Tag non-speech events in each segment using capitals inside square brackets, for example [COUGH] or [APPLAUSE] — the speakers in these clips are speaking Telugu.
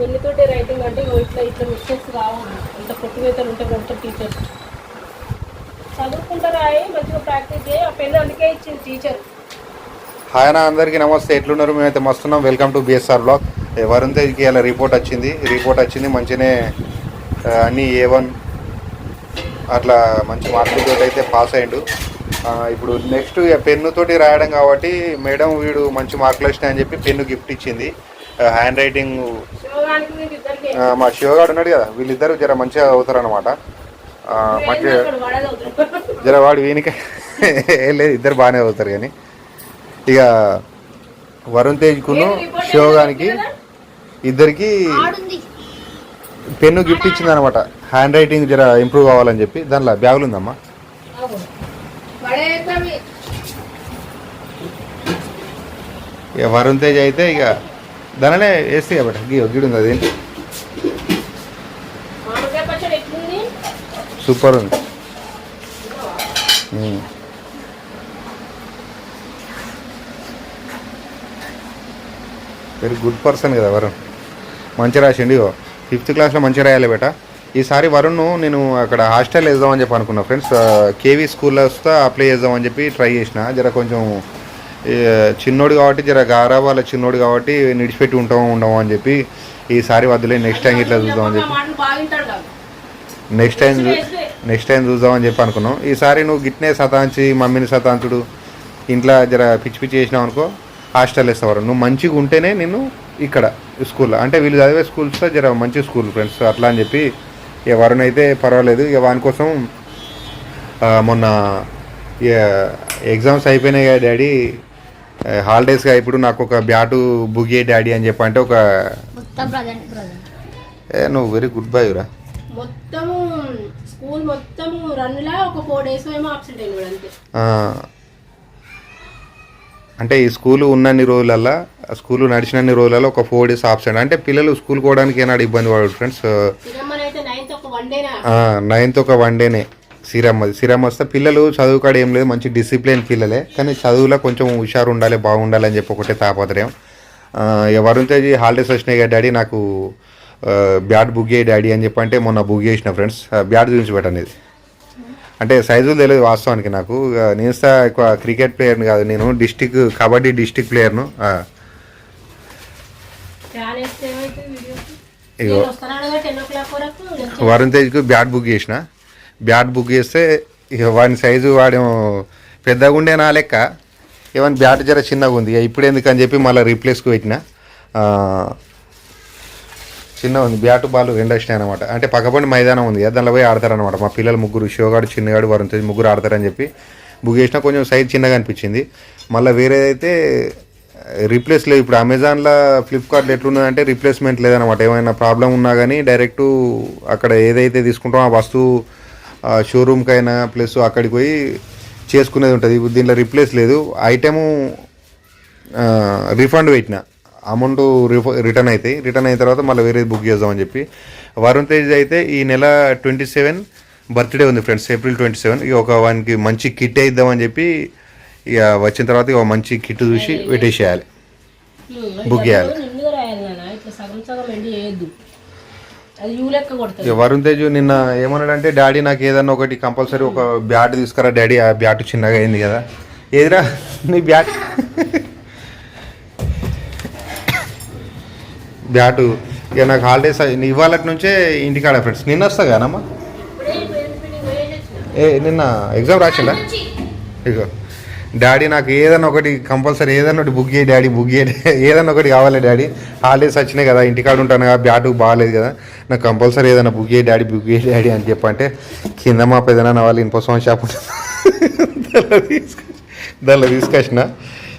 పెన్నుతోటి రైటింగ్ అంటే ఇగో ఇట్లా ఇట్లా మిస్టేక్స్ రావద్దు అంత కొట్టువేతలు ఉంటే కొంచెం టీచర్ చదువుకుంటారా మంచిగా ప్రాక్టీస్ చేయి. ఆ పెన్ను అందుకే ఇచ్చింది టీచర్ హాయ్ నా అందరికీ నమస్తే. ఎట్లున్నారు? మేమైతే మస్తున్నాం. Welcome to BSR blog Varun తేజ్కి ఇలా రిపోర్ట్ వచ్చింది. రిపోర్ట్ వచ్చింది మంచిగానే ఆ, అన్ని ఏ వన్ అట్లా మంచి మార్కులతో అయితే పాస్ అయ్యిండు ఇప్పుడు నెక్స్ట్ పెన్నుతోటి రాయడం కాబట్టి మేడం వీడు మంచి మార్కులు వచ్చినాయని చెప్పి పెన్ను గిఫ్ట్ ఇచ్చింది. హ్యాండ్ రైటింగ్ మా శివగాడు ఉన్నాడు కదా వీళ్ళిద్దరు జర మంచిగా అవుతారు అనమాట వాడేది జర వాడు వీనిక ఏం లేదు ఇద్దరు బాగానే అవుతారు కానీ. ఇక వరుణ్ తేజ్కును శివగానికి ఇద్దరికి పెన్ను గిఫ్ట్ ఇచ్చింది అనమాట హ్యాండ్ రైటింగ్ జర ఇంప్రూవ్ కావాలని చెప్పి. దానిలో బ్యాగులు ఉందమ్మా. ఇక వరుణ్ తేజ్ అయితే ఇక దానినే వేస్తే కాబట్టి గీ గిడి ఉంది అది. సూపర్ ఉంది. వెరీ గుడ్ పర్సన్ కదా వరుణ్. మంచిగా రాసిండి ఫిఫ్త్ క్లాస్లో మంచిగా రాయాలి బేట. ఈసారి వరుణ్ నేను అక్కడ హాస్టల్ వేద్దామని చెప్పి అనుకున్నా. ఫ్రెండ్స్ కేవీ స్కూల్లో వస్తే అప్లై చేద్దామని చెప్పి ట్రై చేసిన. జర కొంచెం చిన్నోడు కాబట్టి జర గారా వాళ్ళ చిన్నోడు కాబట్టి నిడిచిపెట్టి ఉంటాము ఉండము అని చెప్పి ఈసారి వద్దులే నెక్స్ట్ టైం ఇట్లా చూద్దామని చెప్పి. నెక్స్ట్ టైం నెక్స్ట్ టైం చూద్దామని చెప్పి అనుకున్నాం. ఈసారి నువ్వు గిట్నే సతాంచి మమ్మీని సతాంచుడు ఇంట్లో జర పిచ్చి పిచ్చి చేసినావు అనుకో హాస్టల్ వేస్తావారు నువ్వు మంచిగా ఉంటేనే నేను ఇక్కడ స్కూల్లో అంటే వీళ్ళు చదివే స్కూల్స్లో జర మంచి స్కూల్ ఫ్రెండ్స్ అట్లా అని చెప్పి ఇక వరుణ్ అయితే పర్వాలేదు ఇక వాని కోసం మొన్న ఇక ఎగ్జామ్స్ అయిపోయినాయి కదా డాడీ హాలిడేస్గా ఇప్పుడు నాకు ఒక బ్యాటు చేయి డాడీ అని చెప్పి అంటే ఒక ఏ నువ్వు వెరీ గుడ్ బాయ్ రా. మొత్తము స్కూల్ మొత్తము రన్నులా ఒక ఫోర్ డేస్ ఏమో అబ్సెంట్ అంతే. అంటే ఈ స్కూల్ ఉన్నన్ని రోజులల్లో స్కూల్ నడిచినన్ని రోజులలో ఒక ఫోర్ డేస్ ఆబ్సెంట్ అంటే పిల్లలు స్కూల్ పోవడానికి ఏనాడు ఇబ్బంది పడదు ఫ్రెండ్స్ నైన్త్ ఒక వన్ డేనా సిరమ్మది సిరమ్ వస్తే పిల్లలు చదువు కాడ ఏం లేదు మంచి డిసిప్లిన్ పిల్లలే. కానీ చదువులో కొంచెం హుషారు ఉండాలి బాగుండాలి అని చెప్పి ఒకటే తాపత్రయం. వరుణ్ తేజ్ హాలిడేస్ వచ్చినాయి కదా డాడీ నాకు బ్యాట్ బుక్ చేయి డాడీ అని చెప్పి అంటే మొన్న బుక్ చేసిన ఫ్రెండ్స్ బ్యాట్ చూపించి పెట్టండి ఇది. అంటే సైజులు తెలియదు వాస్తవానికి నాకు. నేను ఎక్కువ క్రికెట్ ప్లేయర్ని కాదు నేను డిస్టిక్ కబడ్డీ డిస్టిక్ ప్లేయర్ను ఇగో. వరుణ్ తేజ్కి బ్యాట్ బుక్ చేసిన. బ్యాట్ బుక్ చేస్తే ఇక వాని సైజు వాడేమో పెద్దగా ఉండే నా లెక్క. ఏమన్నా బ్యాట్ జర చిన్నగా ఉంది. ఇప్పుడు ఎందుకు అని చెప్పి మళ్ళీ రీప్లేస్కి పెట్టిన. చిన్న చిన్నగా ఉంది. బ్యాట్ బాల్ రెండు వచ్చినాయి అనమాట అంటే పక్కపండి మైదానం ఉంది. దానిలో పోయి ఆడతారనమాట మా పిల్లలు ముగ్గురు షోగాడు చిన్నగాడు వరుణ్ తేజ్ ముగ్గురు ఆడతారని చెప్పి బుక్ చేసినా కొంచెం సైజ్ చిన్నగా అనిపించింది. మళ్ళీ వేరేదైతే రీప్లేస్ లేదు ఇప్పుడు అమెజాన్లో ఫ్లిప్కార్ట్లో ఎట్లున్నదంటే రీప్లేస్మెంట్ లేదనమాట ఏమైనా ప్రాబ్లం ఉన్నా కానీ డైరెక్ట్ అక్కడ ఏదైతే తీసుకుంటామో ఆ వస్తువు షోరూమ్కి అయినా ప్లస్ అక్కడికి పోయి చేసుకునేది ఉంటుంది. దీంట్లో రీప్లేస్ లేదు. ఐటెము రిఫండ్ పెట్టిన. అమౌంట్ రిటర్న్ అవుతాయి రిటర్న్ అయిన తర్వాత మళ్ళీ వేరేది బుక్ చేద్దామని చెప్పి. వరుణ్ తేజ్ అయితే ఈ నెల ట్వంటీ సెవెన్ బర్త్డే ఉంది ఫ్రెండ్స్ ఏప్రిల్ ట్వంటీ సెవెన్ ఇక ఒక వానికి మంచి కిట్ ఇద్దామని చెప్పి ఇక వచ్చిన తర్వాత ఇక మంచి కిట్ చూసి పెట్టేసేయాలి. బుక్ చేయాలి. వరుణ్ తేజ్ నిన్న ఏమన్నాడంటే డాడీ నాకు ఏదన్నా ఒకటి కంపల్సరీ ఒక బ్యాట్ తీసుకురా డాడీ ఆ బ్యాట్ చిన్నగా అయింది కదా. ఏదిరా నీ బ్యాట్? బ్యాటు. ఇక నాకు హాలిడేస్ ఇవాళ నుంచే ఇంటికాడ ఫ్రెండ్స్ నిన్న వస్తా వచ్చిన. ఏ నిన్న ఎగ్జామ్ రాసిండా? ఇగో. డాడీ నాకు ఏదైనా ఒకటి కంపల్సరీ ఏదైనా ఒకటి బుక్ చేయి డాడీ బుక్ చేయి. [LAUGHS] ఏదైనా ఒకటి కావాలి డాడీ. హాలిడేస్ వచ్చినాయి కదా ఇంటికాడ ఉంటాను కదా బ్యాటు బాగాలేదు కదా. నాకు కంపల్సరీ ఏదైనా బుక్ చేయి డాడీ బుక్ చేయి డాడీ అని చెప్పంటే కింద మా పెదనాన్న వాళ్ళు ఇన్ఫోసం షాప్ ఉంటుంది. [LAUGHS] దానిలో తీసుకొచ్చి దానిలో తీసుకొచ్చిన.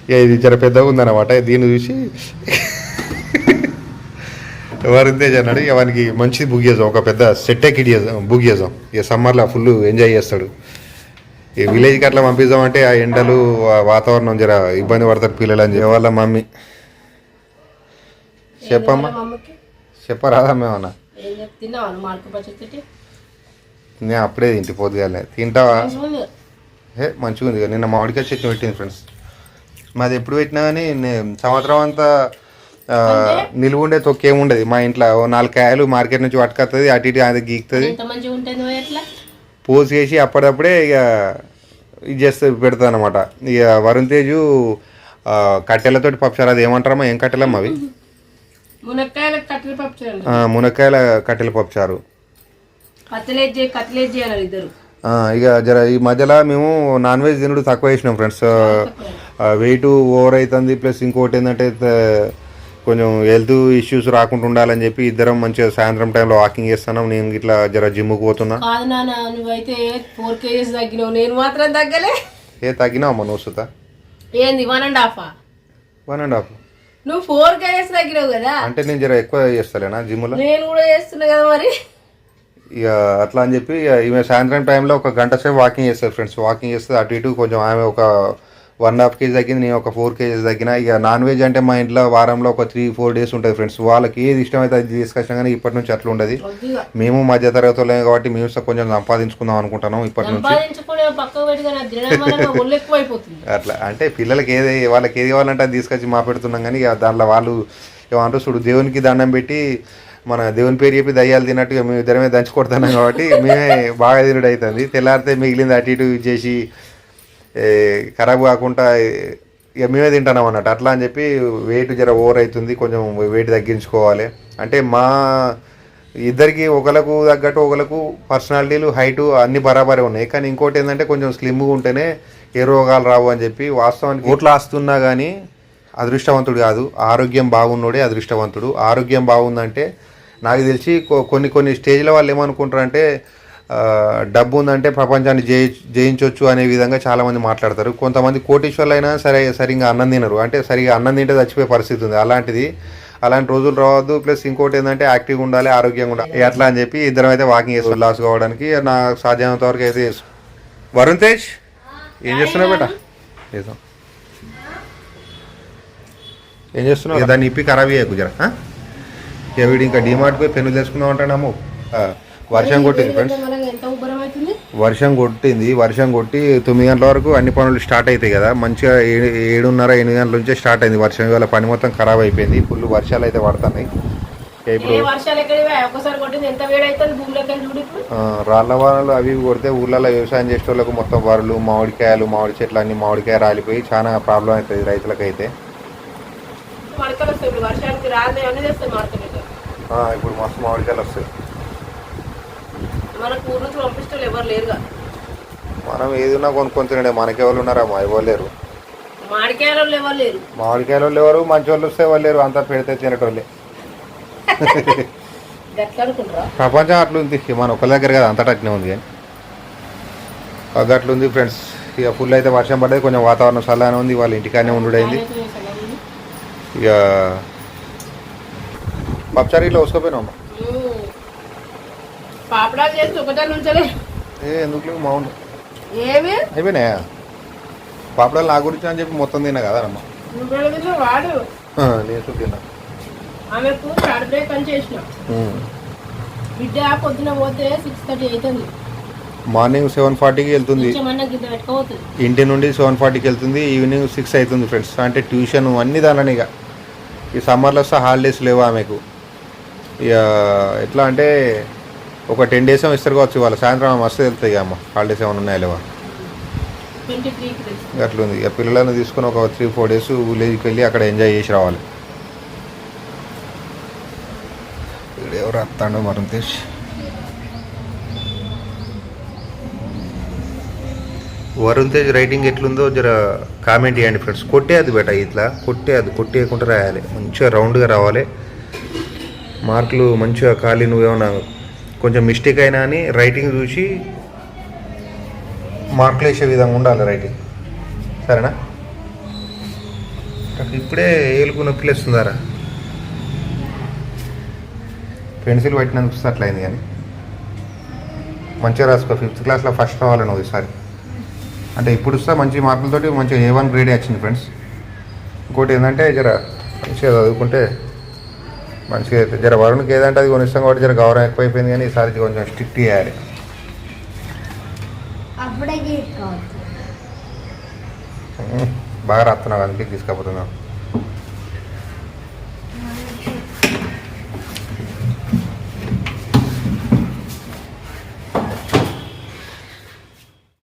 ఇక ఇది జర పెద్దగా ఉందన్నమాట. దీన్ని చూసి [LAUGHS] ఎవరింతే అన్నాడు ఇక వానికి మంచిది బుక్ చేద్దాం. ఒక పెద్ద సెట్టే కిట్ చేద్దాం బుక్ చేద్దాం. ఇక సమ్మర్లో ఫుల్ ఎంజాయ్ చేస్తాడు. ఈ విలేజ్కి అట్లా పంపిద్దామంటే ఆ ఎండలు ఆ వాతావరణం జర ఇబ్బంది పడతారు పిల్లలు అని చెప్పి. వాళ్ళ మమ్మీ? చెప్పమ్మా. చెప్పరాదా మేమన్నా? నేను అప్పుడే తింటి పొద్దుగాలే తింటావా? మంచిగా ఏ మంచిగా ఉంది కదా. నిన్న మామిడికాయ చట్నీ పెట్టింది ఫ్రెండ్స్ మాది ఎప్పుడు పెట్టినా కానీ నే- సంవత్సరం అంతా నిలువ ఉండే తొక్క ఏముండదు మా ఇంట్లో నాలుగు కాయలు మార్కెట్ నుంచి పట్టుకొస్తుంది అటు ఇటు అది గీకుతుంది. ఎంత మంచిగా ఉంటుంది ఓ ఎట్లా పోసి చేసి అప్పటిదప్పుడే ఇక ఇది చేస్తే పెడతా అనమాట ఇక వరుణ్ తేజు కట్టెలతోటి పప్పుచారు అది ఏమంటారమ్మా? ఏం కట్టెలమ్మా అవి? మునక్కాయల కట్టెలు పప్పు చేయాలి ఆ, మునక్కాయల కట్టెల పప్పుచారు ఇక జర ఈ మధ్యలో మేము నాన్ వెజ్ తినడు తక్కువ వేసినాం ఫ్రెండ్స్. వెయిట్ ఓవర్ అవుతుంది ప్లస్ ఇంకోటి ఏంటంటే కొంచెం హెల్త్ ఇష్యూస్ రాకుండా ఉండాలని చెప్పి ఇద్దరం మంచిగా సాయంత్రం టైంలో వాకింగ్ చేస్తున్నాం. నేను ఇట్లా జర జిమ్కి పోతున్నా. కాదు నాన్న నువ్వైతే ఫోర్ కేజీస్ తగ్గినావు. నేను మాత్రం తగ్గలే. ఏ తగ్గినావమ్మా నువ్వు సుతా? ఏంది one and half one and half నువ్వు ఫోర్ కేజీస్ తగ్గినావు కదా? అంటే నేను జర ఎక్కువ చేస్తలేనా జిమ్లో? నేను కూడా చేస్తున్నా కదా మరి. ఇక అట్లా అని చెప్పి ఈమె సాయంత్రం టైంలో ఒక గంట సేపు వాకింగ్ చేస్తారు ఫ్రెండ్స్. వాకింగ్ చేస్తే అటు ఇటు కొంచెం ఆమె ఒక వన్ హాఫ్ కేజీ తగ్గింది నేను ఒక ఫోర్ కేజీస్ తగ్గిన. ఇక నాన్ వెజ్ అంటే మా ఇంట్లో వారంలో ఒక త్రీ ఫోర్ డేస్ ఉంటుంది ఫ్రెండ్స్. వాళ్ళకి ఏది ఇష్టమైతే అది తీసుకొచ్చిన కానీ ఇప్పటి నుంచి అట్లా ఉండదు. మేము మధ్య తరగతులే కాబట్టి మేము కొంచెం సంపాదించుకుందాం అనుకుంటున్నాం ఇప్పటి నుంచి. అట్లా. అంటే పిల్లలకి ఏది వాళ్ళకి ఏది కావాలంటే అది తీసుకొచ్చి మా పెడుతున్నాం కానీ ఇక దాంట్లో వాళ్ళు ఏమంటారు చూడు దేవునికి దండం పెట్టి మన దేవుని పేరు చెప్పి దయ్యాలు తిన్నట్టుగా మేము ఇద్దరమే దంచి కొడుతున్నాం కాబట్టి మేమే బాగా తినడు అవుతుంది. తెల్లారితే మిగిలింది అటు ఇటు చేసి ఖరాబ్ కాకుండా ఇక మేమే తింటున్నాం అన్నట్టు. అట్లా అని చెప్పి వెయిట్ జర ఓవర్ అవుతుంది. కొంచెం వెయిట్ తగ్గించుకోవాలి. అంటే మా ఇద్దరికి ఒకలకు తగ్గట్టు ఒకలకు పర్సనాలిటీలు హైటు అన్ని బరాబరే ఉన్నాయి. కానీ ఇంకోటి ఏంటంటే కొంచెం స్లిమ్గా ఉంటేనే ఏ రోగాలు రావు అని చెప్పి వాస్తవానికి ఓట్లు ఆస్తున్నా కానీ అదృష్టవంతుడు కాదు. ఆరోగ్యం బాగున్నోడే అదృష్టవంతుడు. ఆరోగ్యం బాగుందంటే నాకు తెలిసి కొన్ని కొన్ని స్టేజ్ల వాళ్ళు ఏమనుకుంటారంటే డబ్బు ఉందంటే ప్రపంచాన్ని జయి జయించవచ్చు అనే విధంగా చాలామంది మాట్లాడతారు. కొంతమంది కోటీశ్వర్లు అయినా సరే సరిగా అన్నం తినరు. అంటే సరిగా అన్నం తింటే చచ్చిపోయే పరిస్థితి ఉంది. అలాంటిది అలాంటి రోజులు రావద్దు. ప్లస్ ఇంకోటి ఏంటంటే యాక్టివ్గా ఉండాలి ఆరోగ్యంగా ఉండాలి. అట్లా అని చెప్పి ఇద్దరం అయితే వాకింగ్ చేస్తాం లాస్ కావడానికి నా సాధ్యమైనంత వరకు అయితే వరుణ్ తేజ్? ఏం చేస్తున్నావు బేట? చేద్దాం ఏం చేస్తున్నావు? దాన్ని ఇప్పి ఖరాబ్ చేయకు జర ఇక వీడు ఇంకా డిమార్ట్ పోయి పెన్ను తెచ్చుకుందాం అంటాడు ఆ, వర్షం కొట్టింది ఫ్రెండ్స్ వర్షం కొట్టింది. వర్షం కొట్టి తొమ్మిది గంటల వరకు అన్ని పనులు స్టార్ట్ అవుతాయి కదా. మంచిగా ఏడు ఏడున్నర ఎనిమిది గంటల నుంచే స్టార్ట్ అయింది వర్షం. ఇవాళ పని మొత్తం ఖరాబ్ అయిపోయింది. ఫుల్ వర్షాలు అయితే పడుతున్నాయి. ఇప్పుడు వెళ్ళి రాళ్ళ వానలు అవి కొడితే ఊళ్ళలో వ్యవసాయం చేసే వాళ్ళకు మొత్తం వరలు మామిడికాయలు మామిడి చెట్లు అన్ని మామిడికాయ రాలిపోయి చాలా ప్రాబ్లం అవుతుంది రైతులకైతే. ఇప్పుడు మస్తు మామిడికాయలు వస్తాయి. మనకు ఊరు నుంచి పంపిస్తే ఎవరు లేరుగా మనం ఏది ఉన్నా కొనుక్కొని తినడే మనకెవరు ఉన్నారా? మా ఎవరు లేరు. ఎవరు మామిడికాయలు వాళ్ళు ఎవరు? మంచి వాళ్ళు వస్తే వాళ్ళు లేరు? అంతా పెడితే తినటోళ్ళే. [LAUGHS] ప్రపంచం అట్లుంది. మన ఒక్క దగ్గర కదా అంతటా అట్నే ఉంది కానీ. అట్లుంది ఫ్రెండ్స్. ఇక ఫుల్ అయితే వర్షం పడ్డది. కొంచెం వాతావరణం చల్లగానే ఉంది. వాళ్ళ ఇంటికానే ఉండుడైంది. ఇక పప్చారీ ఇట్లా వసుకోపోయినాం పాపడాలు చేసి ఒకటే నుంచలే ఏ ఎందుకు లేవు? మౌన్ ఏమి? అయిపోయినాయా? పాపడాలు నా గురించి అని చెప్పి మొత్తం తిన్నా కదా అమ్మ నువ్వు వాడు? నేను తిన్నా. ఆమెకు థర్డ్ బ్రేక్ అని చేసిన. బిడ్డ పొద్దున పోతే సిక్స్ థర్టీ అవుతుంది మార్నింగ్ సెవెన్ ఫార్టీకి వెళ్తుంది. ఇంటి నుండి సెవెన్ ఫార్టీకి వెళ్తుంది. ఈవినింగ్ సిక్స్ అవుతుంది ఫ్రెండ్స్. అంటే ట్యూషన్ అన్ని దానిలోనే ఇక. ఈ సమ్మర్లో వస్తే హాలిడేస్ లేవు ఆమెకు. ఇక ఎట్లా అంటే ఒక టెన్ డేస్ ఏమో ఇస్తారు కావచ్చు వాళ్ళ సాయంత్రం మస్తు వెళ్తాయి అమ్మ. హాలిడేస్ ఏమైనా ఉన్నాయా లేవా? అట్లుంది. ఇక పిల్లలను తీసుకొని ఒక త్రీ ఫోర్ డేస్ విలేజ్కి వెళ్ళి అక్కడ ఎంజాయ్ చేసి రావాలి. ఎవరు వస్తాడో మరం తెచ్చి వరుణ్ తేజ్ రైటింగ్ ఎట్లుందో జర కామెంట్ చేయండి ఫ్రెండ్స్. కొట్టేది బేట ఇట్లా. కొట్టేది కొట్టేయకుండా రాయాలి. మంచిగా రౌండ్గా రావాలి. మార్కులు మంచిగా ఖాళీ నువ్వేమన్నా కొంచెం మిస్టేక్ అయినా అని రైటింగ్ చూసి మార్కులు వేసే విధంగా ఉండాలి రైటింగ్ సరేనా? ఇప్పుడే ఏలుకు నొప్పి లేస్తుందారా? పెన్సిల్ పెట్టినందుకు అట్లయింది కానీ. మంచిగా రాసుకో ఫిఫ్త్ క్లాస్లో ఫస్ట్ రావాలి నువ్వు ఈసారి. అంటే ఇప్పుడు వస్తా మంచి మార్కులతోటి మంచిగా ఏ వన్ గ్రేడ్ వచ్చింది ఫ్రెండ్స్ ఇంకోటి ఏంటంటే జర మంచిగా చదువుకుంటే మంచిగా అయితే జర వరుణ్కి ఏదంటే అది కొనిస్తాం కాబట్టి జర గౌరవం ఎక్కువైపోయింది కానీ ఈసారి కొంచెం స్ట్రిక్ట్ చేయాలి. బాగా రాస్తున్నావు అందుకే తీసుకపోతున్నావు